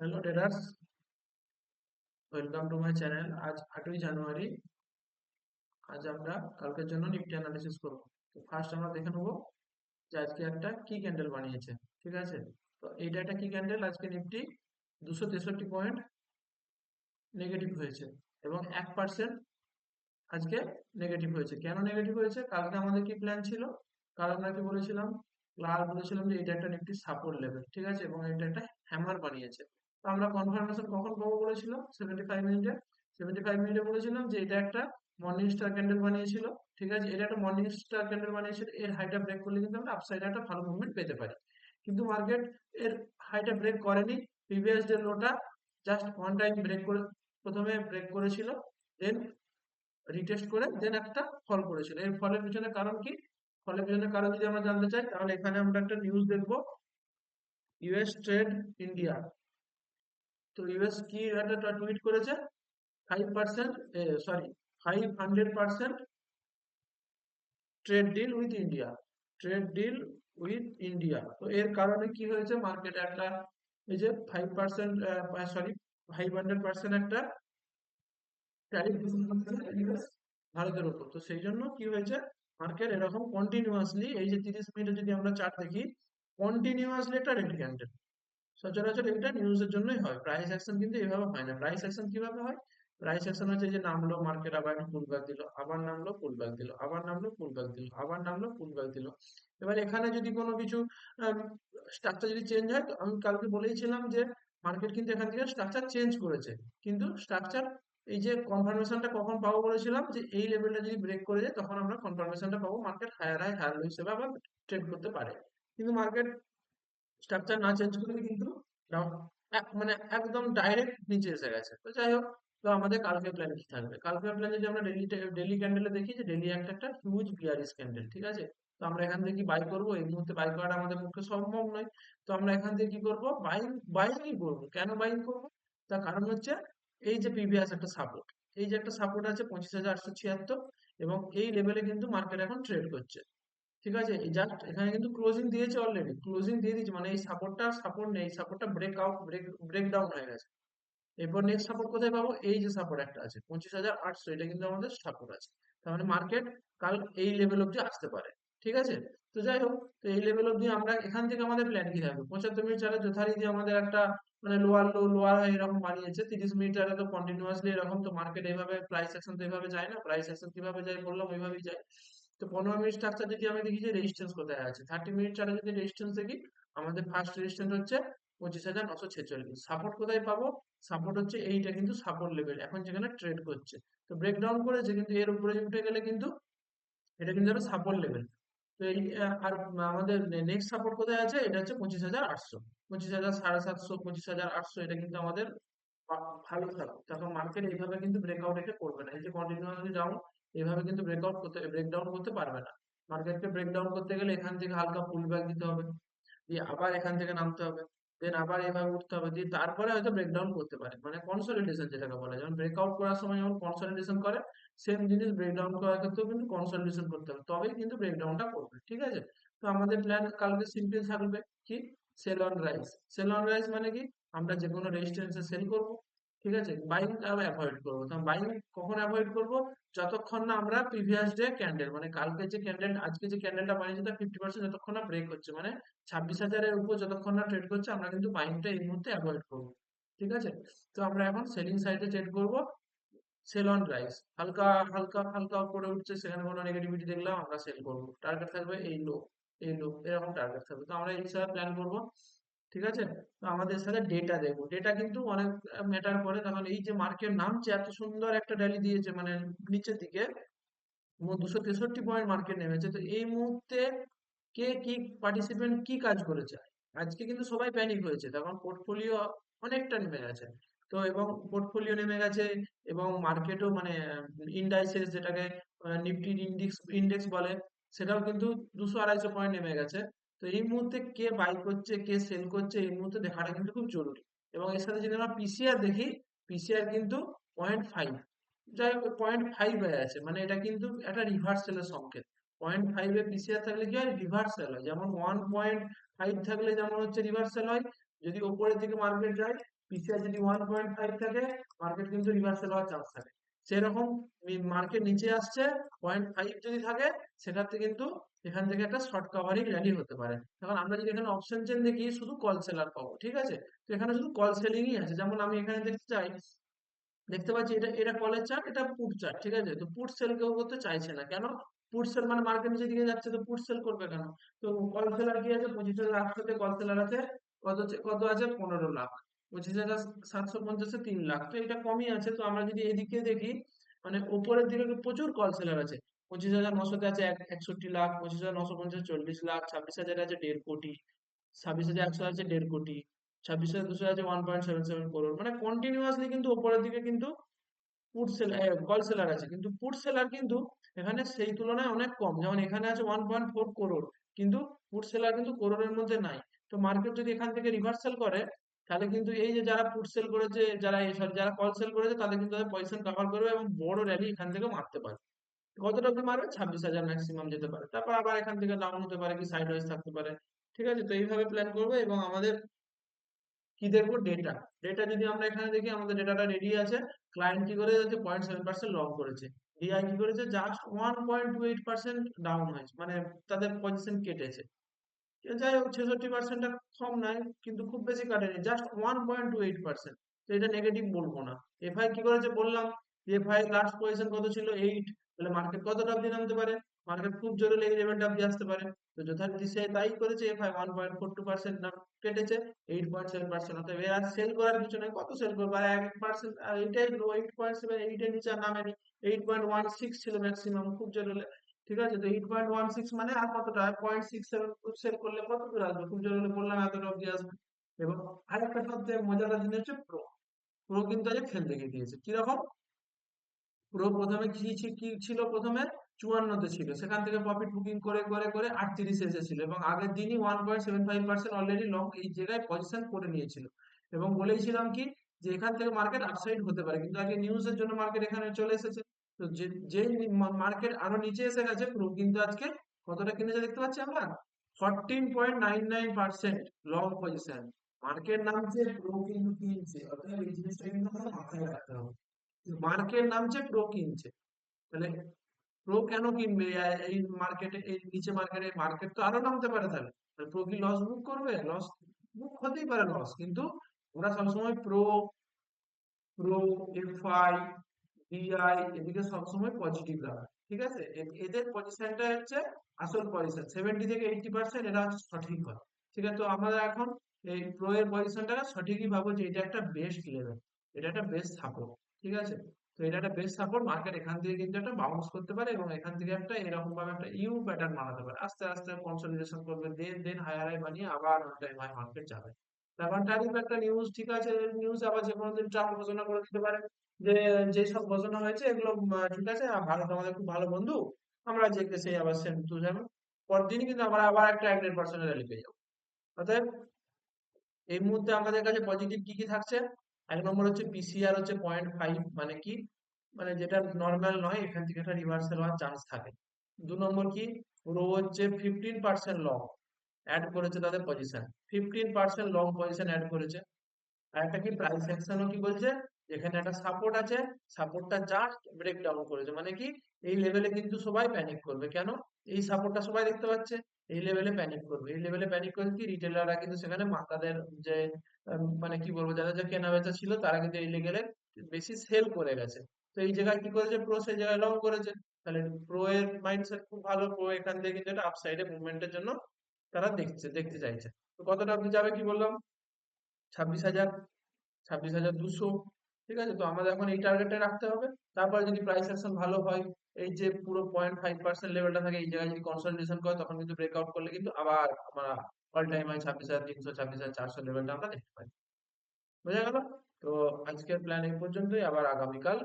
Hello traders welcome to my channel আজ আটই জানুয়ারি। আজ আমরা কালকের জন্য নিফটি অ্যানালিসিস করব। তো ফার্স্ট আমরা দেখে নেব যে আজকে একটা কি ক্যান্ডেল বানিয়েছে, ঠিক আছে? তো এইটা একটা কি ক্যান্ডেল আজকে নিফটি দুশো তেষট্টি পয়েন্ট নেগেটিভ হয়েছে এবং এক পার্সেন্ট আজকে নেগেটিভ হয়েছে। কেন নেগেটিভ হয়েছে? কালকে আমাদের কি প্ল্যান ছিল? কাল আমরা কি বলেছিলাম? লাল বলেছিলাম যে এটা একটা নিফটি সাপোর্ট লেভেল ঠিক আছে? এবং এটা একটা হ্যামার বানিয়েছে। আমরা কনফার্মেশন কখন পাবো বলেছিলাম? সেভেন্টি ফাইভ মিনিটে সেভেন্টি ফাইভ মিনিটে বলেছিলাম যে এটা একটা মর্নিং স্টার ক্যান্ডেল বানিয়েছিল, ঠিক আছে? এটা একটা মর্নিং স্টার ক্যান্ডেল বানিয়েছিল, এর হাইটা ব্রেক করলে কিন্তু আমরা আপসাইডে একটা ভালো মুভমেন্ট পেতে পারি। কিন্তু মার্কেট এর হাইটা ব্রেক করেনি প্রিভিয়াস ডে লোটা জাস্ট ওয়ান টাইম ব্রেক করে, প্রথমে ব্রেক করেছিল দেন রিটেস্ট করে দেন একটা ফল করেছিল। এর ফলের পিছনে কারণ কি? ফলের পিছনে কারণ যদি আমরা জানতে চাই, তাহলে এখানে আমরা একটা নিউজ দেখব। ইউএস ট্রেড ইন্ডিয়া তো ইউএস কি একটা টুইট করেছে? Five percent sorry five hundred percent trade deal with India trade deal with India তো এর কারণে কি হয়েছে? মার্কেটে একটা, এই যে five percent sorry five hundred percent একটা ভারতের উপর। তো সেই জন্য কি হয়েছে? মার্কেট এরকম কন্টিনিউয়াসলি এই যে তিরিশ মিনিটে যদি আমরা চার্ট দেখি কন্টিনিউয়াসলি একটা রেড ক্যান্ডেল সচরাচর এটা নিউজের জন্যই হয়। প্রাইস অ্যাকশন কিন্তু এভাবে হয় না। প্রাইস অ্যাকশন কীভাবে হয়? প্রাইস অ্যাকশন হচ্ছে যে নামলো মার্কেট আবার পুল ব্যাক দিল, আবার নামলো পুল ব্যাক দিল, আবার নামলো পুল ব্যাক দিল, আবার নামলো পুল ব্যাক দিল। এবার এখানে যদি কোনো কিছু স্ট্রাকচার যদি চেঞ্জ হয় আমি কালকে বলেইছিলাম যে মার্কেট কিন্তু এখান থেকে স্ট্রাকচার চেঞ্জ করেছে। কিন্তু স্ট্রাকচার এই যে কনফার্মেশনটা কখন পাবো বলেছিলাম যে এই লেভেলটা যদি ব্রেক করে যায় তখন আমরা কনফার্মেশনটা পাবো মার্কেট হায়ার হাই হায়ার হিসেবে আবার ট্রেড করতে পারে। কিন্তু মার্কেট স্ট্রাকচার না চেঞ্জ করলে কিন্তু মানে একদম ডাইরেক্ট নিচে এসে গেছে। তো যাই হোক, তো আমাদের কালকে প্ল্যান কি থাকবে? কালকে প্ল্যান যদি আমরা ডেলি ডেলি ক্যান্ডেলে দেখি যে ডেলি একটা একটা হিউজ বিয়ারিস ক্যান্ডেল ঠিক আছে? তো আমরা এখান থেকে বাই করব? এই মুহূর্তে বাই করাটা আমাদের পক্ষে সম্ভব নয়। তো আমরা এখান থেকে কি করব? বাইং বাইংই করব। কেন বাইং করব? তার কারণ হচ্ছে এই যে প্রিভিয়াস একটা সাপোর্ট এই যে একটা সাপোর্ট আছে পঁচিশ হাজার আটশো ছিয়াত্তর এবং এই লেভেলে কিন্তু মার্কেট এখন ট্রেড করছে। ঠিক আছে? জাস্ট এখানে কিন্তু ক্লোজিং দিয়েছে অলরেডি ক্লোজিং দিয়ে দিয়েছে মানে এই সাপোর্টটা সাপোর্ট নেই। সাপোর্টটা ব্রেক আউট ব্রেক ডাউন হয়ে গেছে। এরপর নেক্সট সাপোর্ট কোথায় পাবো? এই যে সাপোর্ট একটা আছে, পঁচিশ হাজার আটশো। এটা কিন্তু আমাদের সাপোর্ট আছে। তার মানে মার্কেট কাল এই লেভেল অব্দি আসতে পারে। ঠিক আছে? তো যাই হোক, তো এই লেভেল অব্দি আমরা এখান থেকে আমাদের প্ল্যান কি থাকবে? পঁচাত্তর মিনিট চালে যথারীতি আমাদের একটা মানে লোয়ার লো লোয়ার হাই এরকম বানিয়েছে। তিরিশ মিনিট চালে তো কন্টিনিউয়াসলি এরকম তো মার্কেট এইভাবে প্রাইস অ্যাকশন তো এইভাবে যায় না। প্রাইস অ্যাকশন কীভাবে যায় বললাম, ওইভাবেই যায়। তো পনেরো মিনিট স্ট্রাকচার যদি আমি দেখি যে রেজিস্ট্যান্স কোথায় আছে? থার্টি মিনিট চালে যদি রেজিস্ট্যান্স দেখি, আমাদের ফার্স্ট রেজিস্ট্যান্স হচ্ছে পঁচিশ হাজার নশো ছেচল্লিশ। সাপোর্ট কোথায় পাবো? সাপোর্ট হচ্ছে এইটা কিন্তু সাপোর্ট লেভেল এখন যেখানে ট্রেড করছে। তো ব্রেকডাউন করেছে, কিন্তু এর উপরে উঠে গেলে কিন্তু এটা কিন্তু একটা সাপোর্ট লেভেল তো এই আর আমাদের নেক্সট সাপোর্ট কোথায় আছে? এটা হচ্ছে পঁচিশ হাজার আটশো। পঁচিশ হাজার সাড়ে সাতশো, পঁচিশ হাজার আটশো, এটা কিন্তু আমাদের ভালো থাকবে তখন মার্কেট এইভাবে কিন্তু ব্রেকআউট এটা করবে না। এই যে কন্টিনিউয়াসলি ডাউন এইভাবে কিন্তু ব্রেকআউট করতে ব্রেকডাউন করতে পারবে না। মার্কেটকে ব্রেকডাউন করতে গেলে এখান থেকে হালকা পুল ব্যাক দিতে হবে, দিয়ে আবার এখান থেকে নামতে হবে দেন আবার এভাবে উঠতে হবে, দিয়ে তারপরে হয়তো ব্রেকডাউন করতে পারে। মানে কনসলিডেশন যেটাকে বলে, যেমন ব্রেকআউট করার সময় যেমন কনসলিডেশন করে সেম জিনিস ব্রেকডাউন করার ক্ষেত্রেও কিন্তু কনসলিডেশন করতে হবে, তবেই কিন্তু ব্রেকডাউনটা করবে, ঠিক আছে? তো আমাদের প্ল্যান কালকে সিম্পল থাকবে কি? Sell on rise sell on rise মানে কি? আমরা যে কোনো রেজিস্ট্যান্সে সেল করব। ঠিক আছে? বাইং আমরা অ্যাভয়েড করব। তো বাইং কখন অ্যাভয়েড করব? যতক্ষণ না আমরা প্রিভিয়াস ডে ক্যান্ডেল মানে কালকে যে ক্যান্ডেল আজকে যে ক্যান্ডেলটা বানিয়েছে, তার ফিফটি পার্সেন্ট যতক্ষণ না ব্রেক হচ্ছে মানে ছাব্বিশ হাজারের উপর যতক্ষণ না ট্রেড করছে, আমরা কিন্তু বাইংটা এই মুহূর্তে অ্যাভয়েড করব। ঠিক আছে? তো আমরা এখন সেলিং সাইডে ট্রেড করব। সেল অন রাইস হালকা হালকা হালকা উপরে উঠছে, সেখানে কোনো নেগেটিভিটি দেখলাম, আমরা সেল করব। টার্গেট থাকবে এই লো এই লো এরকম টার্গেট থাকবে। তো আমরা এই হিসাবে প্ল্যান করব। ঠিক আছে? তো আমাদের সাথে ডেটা দেখব ডেটা কিন্তু অনেক ম্যাটার করে। তখন এই যে মার্কেট নামছে, এত সুন্দর একটা র্যালি দিয়েছে মানে নিচের দিকে দুশো তেষট্টি পয়েন্ট মার্কেট নেমেছে। তো এই মুহূর্তে কে কি পার্টিসিপেন্ট কি কাজ করেছে? আজকে কিন্তু সবাই প্যানিক হয়েছে। তখন পোর্টফোলিও অনেকটা নেমে গেছে। তো এবং পোর্টফোলিও নেমে গেছে এবং মার্কেটও মানে ইন্ডাইসেস যেটাকে নিফটি ইন্ডেক্স ইন্ডেক্স বলে, সেটাও কিন্তু দুশো আড়াইশো পয়েন্ট নেমে গেছে। তো এই মুহূর্তে কে বাই করছে, কে সেল করছে, এই মুহূর্তে দেখাটা কিন্তু খুব জরুরি। এবং এর সাথে যদি আমরা পিসিআর দেখি পিসিআর কিন্তু পয়েন্ট ফাইভ যাই পয়েন্ট ফাইভ হয়ে আছে। মানে এটা কিন্তু একটা রিভার্সেলের সংকেত। পয়েন্ট ফাইভে পিসিআর থাকলে কি হয়? রিভার্সেল হয়। যেমন ওয়ান পয়েন্ট ফাইভ থাকলে যেমন হচ্ছে রিভার্সেল হয়। যদি ওপরের দিকে মার্কেট যায় পিসিআর যদি ওয়ান পয়েন্ট ফাইভ থাকে মার্কেট কিন্তু রিভার্সাল হওয়ার চান্স থাকে। সেরকম মার্কেট নিচে আসছে পয়েন্ট ফাইভ যদি থাকে সেক্ষেত্রে কিন্তু এখান থেকে একটা শর্ট কাভারিং র্যালি হতে পারে। এখন আমরা যদি এখানে অপশন চেন দেখি শুধু কল সেলার পাবো, ঠিক আছে? তো এখানে শুধু কল সেলিংই আছে। যেমন আমি এখানে দেখতে চাই, দেখতে পাচ্ছি এটা এটা কলের চার্ট এটা পুট চার্ট ঠিক আছে? তো পুট সেল কেউ করতে চাইছে না। কেন? পুট সেল মানে মার্কেট নিচে দিকে যাচ্ছে, তো পুট সেল করবে কেন? তো কল সেলার কি আছে? পঁচিশ হাজার আটশোতে কল সেলার আছে, কত কত আছে? পনেরো লাখ। পঁচিশ হাজার সাতশো পঞ্চাশে তিন লাখ। তো এটা কমই আছে। তো আমরা যদি এদিকে দেখি মানে উপরের দিকে প্রচুর কল সেলার আছে। পঁচিশ হাজার নশোতে আছে এক, একষট্টি লাখ, পঁচিশ হাজার নশো পঞ্চাশ চল্লিশ লাখ, ছাব্বিশ হাজার আছে দেড় কোটি, ছাব্বিশ হাজার একশো আছে দেড় কোটি, ছাব্বিশ হাজার দুশো আছে one point seven seven crore মানে কন্টিনিউয়াসলি কিন্তু উপরের দিকে কিন্তু পুট সেলার কল সেলার আছে। কিন্তু পুট সেলার কিন্তু এখানে সেই তুলনায় অনেক কম। যেমন এখানে আছে ওয়ান পয়েন্ট ফোর করোড় কিন্তু পুট সেলার কিন্তু করোড়ের মধ্যে নাই। তো মার্কেট যদি এখান থেকে রিভার্সাল করে তাহলে কিন্তু এই যে যারা পুট সেল করেছে যারা sorry, যারা কল সেল করেছে তাদের কিন্তু তাদের পজিশন কভার করবে এবং বড় র্যালি এখান থেকে মারতে পারে কতটা অব্দি মারবে? ছাব্বিশ হাজার ম্যাক্সিমাম যেতে পারে। তারপর আবার এখান থেকে ডাউন হতে পারে কি সাইড ওয়াইজ থাকতে পারে। ঠিক আছে? তো এইভাবে প্ল্যান করবে এবং আমাদের কি দেখব? ডেটা ডেটা যদি আমরা এখানে দেখি আমাদের ডেটাটা রেডি আছে। ক্লায়েন্ট কি করে যাচ্ছে পয়েন্ট সেভেন পার্সেন্ট লং করেছে। ডিআই কি করেছে? Just one point two eight percent down হয়েছে। মানে তাদের পজিশন কেটেছে। যাই হোক, ছেষট্টি পার্সেন্টটা কম নয় কিন্তু খুব বেশি কাটেনি just one point two eight percent তো এটা নেগেটিভ বলব না। এফআই কি করেছে বললাম এফআই লাস্ট পজিশন কত ছিল? এইট তাহলে মার্কেট কতটা অব্দি নামতে পারে? মার্কেট খুব জোরে এই লেভেলটা অব্দি আসতে পারে। তো যথারীতি সে তাই করেছে FI one point four two percent নাম কেটেছে এইট পয়েন্ট সেভেন পার্সেন্ট অতএব এর আর সেল করার কিছু নেই। কত সেল করবে? আর এক পার্সেন্ট এইটাই লো এইট পয়েন্ট সেভেন এইটের নিচে নামেনি। এইট পয়েন্ট ওয়ান সিক্স ছিল ম্যাক্সিমাম খুব জোরে ঠিক আছে? তো এইট পয়েন্ট ওয়ান সিক্স মানে আর কতটা? পয়েন্ট সিক্স সেল করলে কত দূর আসবে খুব জোরে বললাম এতটা অব্দি আসবে। এবং আরেকটা সবচেয়ে মজাদার জিনিস হচ্ছে প্রো প্রো কিন্তু আজ খেল দেখিয়ে দিয়েছে কীরকম? প্রো প্রথমে কি কি ছিল প্রথমে? চুয়ান্নতে ছিল। সেখান থেকে প্রফিট বুকিং করে করে করে আটত্রিশে এসেছিল। এবং আগের দিনই one point seven five percent already long এই জায়গায় পজিশন করে নিয়েছিল। এবং বলেছিলাম কি? যে এখান থেকে মার্কেট আপসাইড হতে পারে। কিন্তু আগে নিউজের জন্য মার্কেট এখানে চলে এসেছে। তো যে মার্কেট আরও নিচে এসে গেছে, প্রো কিন্তু আজকে কতটা কিনেছে দেখতে পাচ্ছি আমরা? Fourteen point nine nine percent long position market নামছে প্রো কিন্তু কিনছে। অর্থাৎ এই জিনিসটা কিন্তু আমাদের মাথায় রাখতে হবে। মার্কেট নামছে প্রো কিনছে। তাহলে প্রো কেন কিনবে? এই মার্কেটে এই নিচে মার্কেটে মার্কেট তো আরও নামতে পারে তাহলে। প্রো কি লস বুক করবে? লস বুক হতেই পারে লস কিন্তু ওরা সবসময় প্রো প্রো এফআই ডিআই এদিকে সবসময় পজিটিভ রাখে, ঠিক আছে? এদের পজিশনটা হচ্ছে আসল পজিশন সেভেন্টি থেকে পার্সেন্ট এটা হচ্ছে সঠিক হয়, ঠিক আছে? তো এখন এই পজিশনটাকে সঠিকই ভাবো যে এটা একটা বেস্ট লেভেল এটা একটা বেস্ট সাপোর্ট ঠিক আছে? তো এটা একটা বেস্ট সাপোর্ট মার্কেট এখান থেকে কিন্তু একটা বাউন্স করতে পারে এবং এখান থেকে একটা এরকম ভাবে একটা ইউ প্যাটার্ন বানাতে পারে। আস্তে আস্তে কনসলিডেশন করবে দেন দেন হায়ার হাই বানিয়ে আবার অন টাইম হাই মার্কেট যাবে। তারপর ট্যারিফ একটা নিউজ ঠিক আছে নিউজ আবার যে কোনো দিন ট্রাম্প ঘোষণা করে দিতে পারে, যে যে সব ঘোষণা হয়েছে এগুলো ঠিক আছে ভারত আমাদের খুব ভালো বন্ধু, আমরা যে সেই আবার সেম টু সেম পরদিনই কিন্তু আমরা আবার একটা এক দেড় পার্সেন্ট র্যালি পেয়ে যাব। অতএব, এই মুহূর্তে আমাদের কাছে পজিটিভ কি কি থাকছে? এক নম্বর হচ্ছে পিসিআর হচ্ছে পয়েন্ট ফাইভ মানে কি? মানে যেটা নর্মাল নয়, এখান থেকে একটা রিভার্সাল হওয়ার চান্স থাকে। দু নম্বর কি? রো হচ্ছে ফিফটিন পার্সেন্ট লং অ্যাড করেছে তাদের position fifteen percent long position add করেছে। আর একটা কি প্রাইস অ্যাকশনও কি বলছে? এখানে একটা সাপোর্ট আছে সাপোর্টটা জাস্ট ব্রেক ডাউন করেছে। মানে কি? এই লেভেলে কিন্তু সবাই প্যানিক করবে। কেন? এই সাপোর্টটা সবাই দেখতে পাচ্ছে। এই লেভেলে প্যানিক করবে। এই লেভেলে প্যানিক করে কি? রিটেলাররা কিন্তু সেখানে মা- তাদের যে মানে কি বলব? যাদের যে কেনা বেচা ছিল, তারা কিন্তু এই লেভেলে বেশি সেল করে গেছে। তো এই জায়গায় কি করেছে? প্রো সেই জায়গায় লং করেছে। তাহলে প্রো এর মাইন্ডসেট খুব ভালো। প্রো এখান থেকে কিন্তু এটা আপসাইডে মুভমেন্টের জন্য তারা দেখছে, দেখতে চাইছে। তো কতটা আপনি যাবে কি বললাম? ছাব্বিশ হাজার ছাব্বিশ হাজার দুশো, ঠিক আছে? তো আমাদের এখন এই টার্গেটটা রাখতে হবে। তারপরে যদি প্রাইস অ্যাকশন ভালো হয়, এই যে পুরো পয়েন্ট ফাইভ পার্সেন্ট লেভেলটা থাকে, এই জায়গায় যদি কনসলিডেশন করে, তখন কিন্তু ব্রেকআউট করলে কিন্তু আবার আমরা অল টাইম হাই ছাব্বিশ হাজার তিনশো, ছাব্বিশ হাজার চারশো লেভেলটা আমরা দেখতে পাই। বোঝা গেল? তো আজকের প্ল্যান এই পর্যন্তই। আবার আগামীকাল